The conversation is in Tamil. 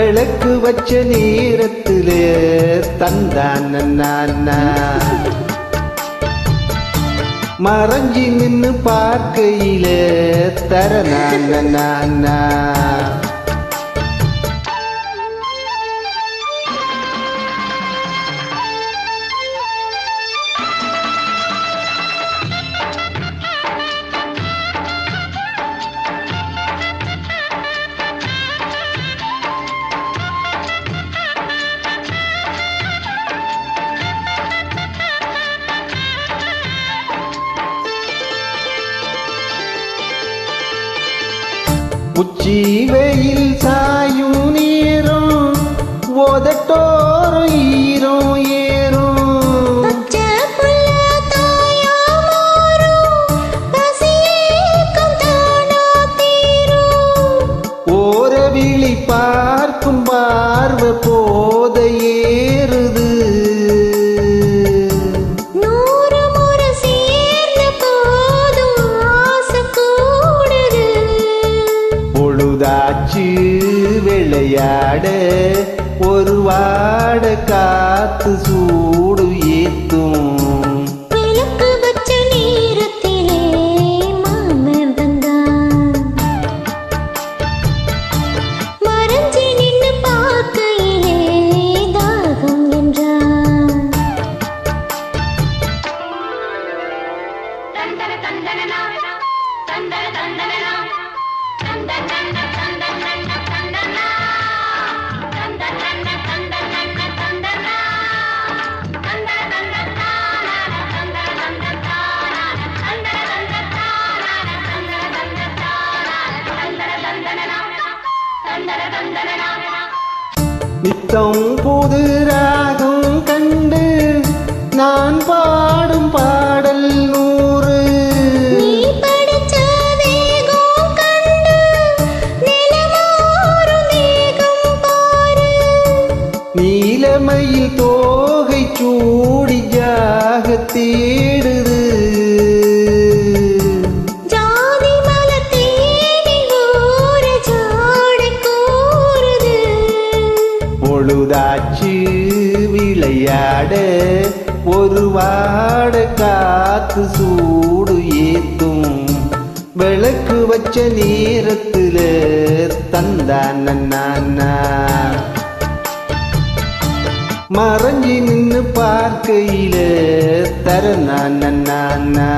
விளக்கு வச்ச நேரத்திலே தந்தான் மறைஞ்சி நின்னு பார்க்கையில தரநான உச்சி வெயில் சாயும் நேரம் ஓதட்டோரம் ஈரம் ஏறும். பச்சை புள்ள தாயா மாறும் பசியேக்கம் தானா தீரும். ஓர விழி பார்க்கும் பார்வை போத பொழுதாச்சு விளையாட ஒரு வாட காத்து சூ நித்தம் புது ராகம் கண்டு நான் பாடும் பாடல் நூறு. நீலமையில் தோகை சூடி ஜாக தேடுது விளையாட ஒரு வாட காத்து சூடு ஏத்தும். விளக்கு வச்ச நேரத்துல தந்தான் மறைஞ்சி நின்று பார்க்கையில தர நான் நன்னா